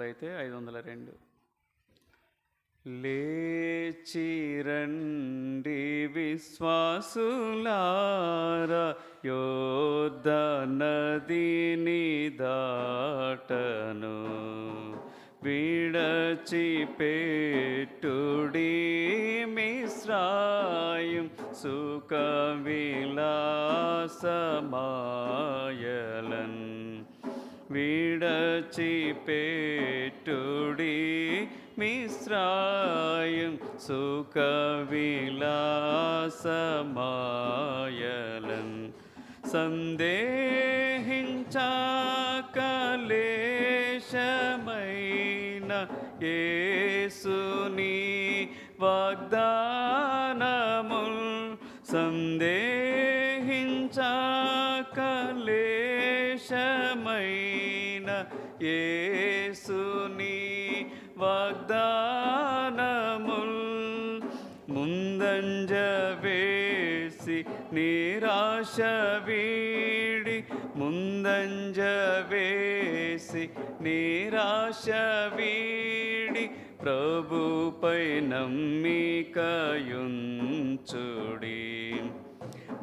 అయితే ఐదు వందల రెండు. లేచిరండి విశ్వాసులార యోధ నదిని దాటను. విడచిపెట్టుడి మిశ్రాయం సుఖ విలాసమాయ విడచిపెట్టుడి మిశ్రాయం సుఖ విలాసమాయలన్ సందేహించకలేశమైన ఏసుని వాగ్దానముల్ సందేహించకలేశమైన ఏసుని వాగ్దానముల్ ముందంజ వేసి నిరాశ వీడి ముందంజ వేసి నిరాశ వీడి ప్రభుపై నమ్మికయుంచుడి.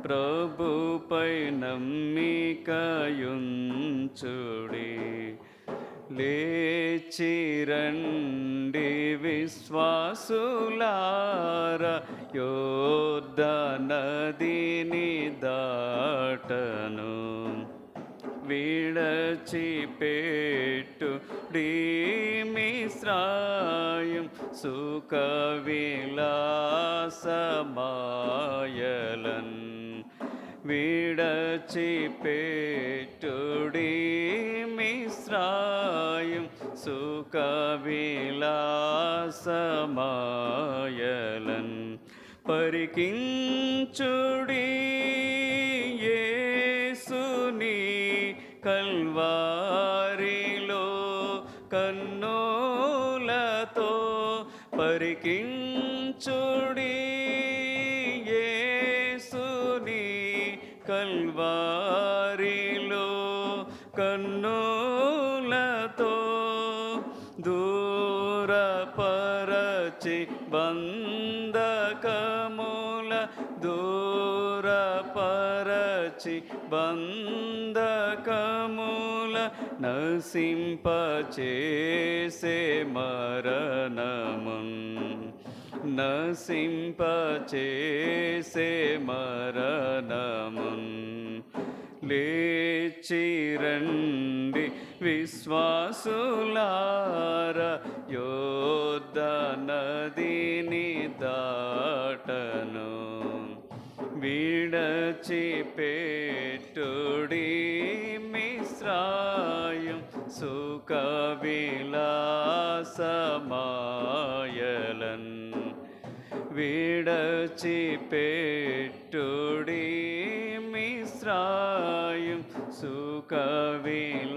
ప్రభుపై నమ్మికయుంచుడి. లేచిరండి విశ్వాసులార యోద్ధ నదిని దాటను. విడచిపెట్టు మిశ్రాయం సుఖ విలాసమాయలన్ విడచిపెట్టుడి మిశ్రాయం సుఖ విలాసమాయలన్ పరికించుడి యేసుని కల్వారిలో కన్నులతో పరికించుడి యేసుని కల్వారిలో కన్నులతో దూరపరచి బంధకముల దూరపరచి బంధకముల నసింపచేసే మరణమున్. నసింపచేసే మరణమున్. లేచిరండి విశ్వాసులార యోధ నదిని దాటను. విడచి పెట్టుడి మిశ్రాయం సుఖవిలాసమాయలన్ విడచి పెట్టుడి మిశ్రాయం సుఖ విలాసమా